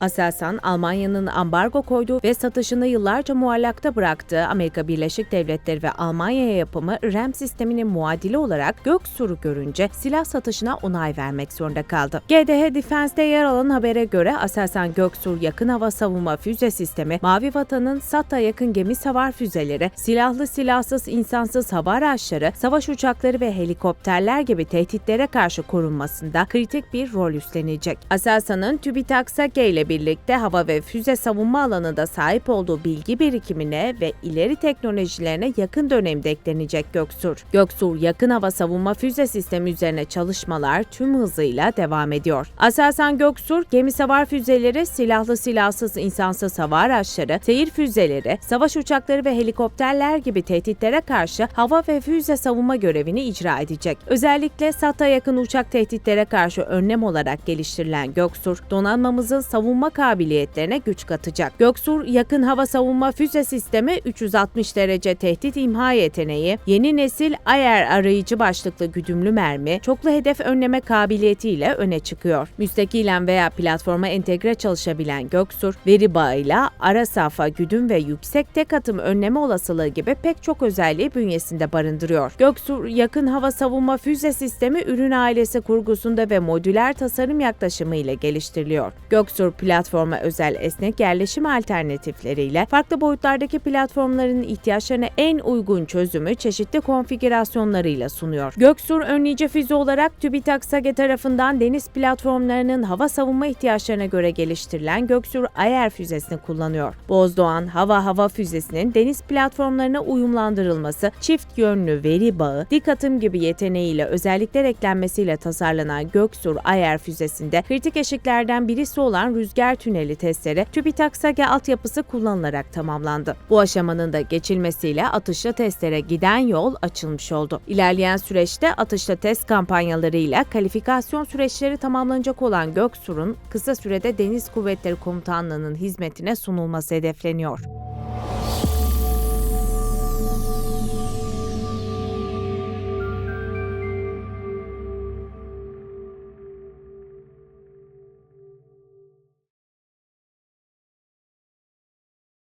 Aselsan, Almanya'nın ambargo koyduğu ve satışını yıllarca muallakta bıraktığı Amerika Birleşik Devletleri ve Almanya yapımı RAM sisteminin muadili olarak Göksur'u görünce silah satışına onay vermek zorunda kaldı. GDH Defense'de yer alan habere göre Aselsan Göksur yakın hava savunma füze sistemi, Mavi Vatan'ın SAT'a yakın gemi savar füzeleri, silahlı silahsız insansız hava araçları, savaş uçakları ve helikopterler gibi tehditlere karşı korunmasında kritik bir rol üstlenecek. Aselsan'ın TÜBİTAK SAGE ile birlikte hava ve füze savunma alanında sahip olduğu bilgi birikimine ve ileri teknolojilerine yakın dönemde eklenecek Göksur. Göksur yakın hava savunma füze sistemi üzerine çalışmalar tüm hızıyla devam ediyor. Aselsan Göksur, gemi savar füzeleri, silahlı silahsız insansız hava araçları, seyir füzeleri, savaş uçakları ve helikopterler gibi tehditlere karşı hava ve füze savunma görevini icra edecek. Özellikle SAT'a yakın uçak tehditlere karşı önlem olarak geliştirilen Göksur, donanmamızın savunma kabiliyetlerine güç katacak. Göksur, yakın hava savunma füze sistemi 360 derece tehdit imha yeteneği, yeni nesil AYER arayıcı başlıklı güdümlü mermi, çoklu hedef önleme kabiliyetiyle öne çıkıyor. Müstakilen veya platforma entegre çalışabilen Göksur, veri bağıyla ara safa güdüm ve yüksek tek atım önleme olasılığı gibi pek çok özelliği bünyesinde barındırıyor. Göksur, yakın hava savunma füze sistemi ürün ailesi kurgusunda ve modüler tasarım yaklaşımı ile geliştiriliyor. Göksur platforma özel esnek yerleşim alternatifleriyle farklı boyutlardaki platformların ihtiyaçlarına en uygun çözümü çeşitli konfigürasyonlarıyla sunuyor. Göksur önleyici füze olarak TÜBİTAK SAGE tarafından deniz platformlarının hava savunma ihtiyaçlarına göre geliştirilen Göksur Ayer füzesini kullanıyor. Bozdoğan hava hava füzesinin deniz platformlarına uyumlandırılması, çift yönlü veri bağı, dik atım gibi yeteneğiyle özellikler eklenmesiyle tasarlanan Göksur Ayer füzesinde kritik eşiklerden birisi olan rüzgar tüneli testleri TÜBİTAK SAGE altyapısı kullanılarak tamamlandı. Bu aşamanın da geçilmesiyle atışlı testlere giden yol açılmış oldu. İlerleyen süreçte atışlı test kampanyalarıyla kalifikasyon süreçleri tamamlanacak olan Göksur'un kısa sürede Deniz Kuvvetleri Komutanlığı'nın hizmetine sunulması hedefleniyor.